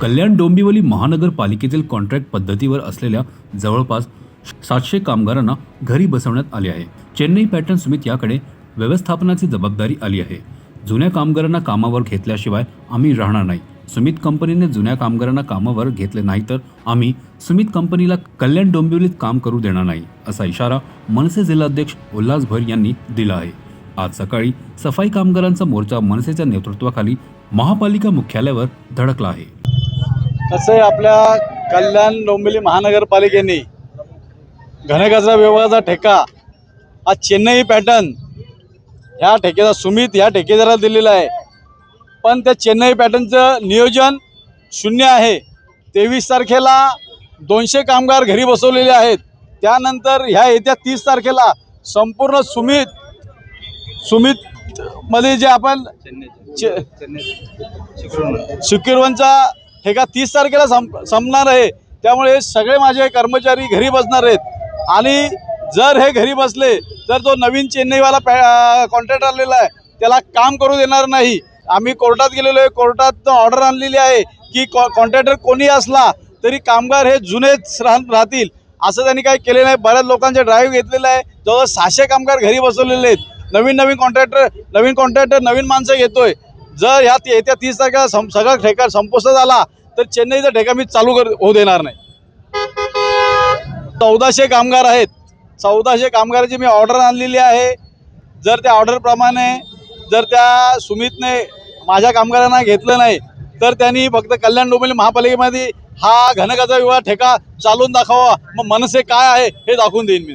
कल्याण डोंबिवली महानगरपालिकेतील कॉन्ट्रॅक्ट पद्धतीवर असलेल्या जवळपास सातशे कामगारांना घरी बसवण्यात आले आहे. चेन्नई पॅटर्न सुमित याकडे व्यवस्थापनाची जबाबदारी आली आहे. जुन्या कामगारांना कामावर घेतल्याशिवाय आम्ही राहणार नाही. सुमित कंपनीने जुन्या कामगारांना कामावर घेतले नाही तर आम्ही सुमित कंपनीला कल्याण डोंबिवलीत काम करू देणार नाही असा इशारा मनसे जिल्हाध्यक्ष उल्हास भर यांनी दिला आहे. आज सकाळी सफाई कामगारांचा मोर्चा मनसेच्या नेतृत्वाखाली महापालिका मुख्यालयावर धडकला आहे. कसं आहे आपल्या कल्याण डोंबिवली महानगरपालिकेने घनकचरा विभागाचा ठेका हा चेन्नई पॅटर्न ह्या ठेकेदार सुमित ह्या ठेकेदाराला दिलेला आहे. पण त्या चेन्नई पॅटर्नचं नियोजन शून्य आहे. तेवीस तारखेला दोनशे कामगार घरी बसवलेले आहेत. त्यानंतर ह्या येत्या तीस तारखेला संपूर्ण सुमित सुमित मध्ये जे आपण चे- हे का तीस तारखेला संप संपणार आहे. त्यामुळे सगळे माझे कर्मचारी घरी बसणार आहेत. आणि जर हे घरी बसले तर तो नवीन चेन्नईवाला पॅ कॉन्ट्रॅक्ट आलेला आहे. त्याला काम करू देणार नाही. आम्ही कोर्टात गेलेलो आहे. कोर्टात ऑर्डर आणलेली आहे की कॉ कॉन्ट्रॅक्टर कोणी असला तरी कामगार हे जुनेच राह राहतील. असं त्यांनी काही केले नाही. बऱ्याच लोकांचे ड्राईव्ह घेतलेलं आहे. जवळ सहाशे कामगार घरी बसवलेले आहेत. नवीन नवीन कॉन्ट्रॅक्टर नवीन कॉन्ट्रॅक्टर नवीन माणसं घेतोय. जर ह्या येत्या तीस तारखेला सं सगळा ठेका संपुष्ट झाला तर चेन्नईचा ठेका मी चालू कर होऊ देणार नाही. चौदाशे कामगार आहेत. चौदाशे कामगाराची मी ऑर्डर आणलेली आहे. जर त्या ऑर्डरप्रमाणे जर त्या सुमितने माझ्या कामगारांना घेतलं नाही तर त्यांनी फक्त कल्याण डोंबिवली महापालिकेमध्ये हा घनकाचा विवाह ठेका चालून दाखवा. मग मनसे काय आहे हे दाखवून देईन मी.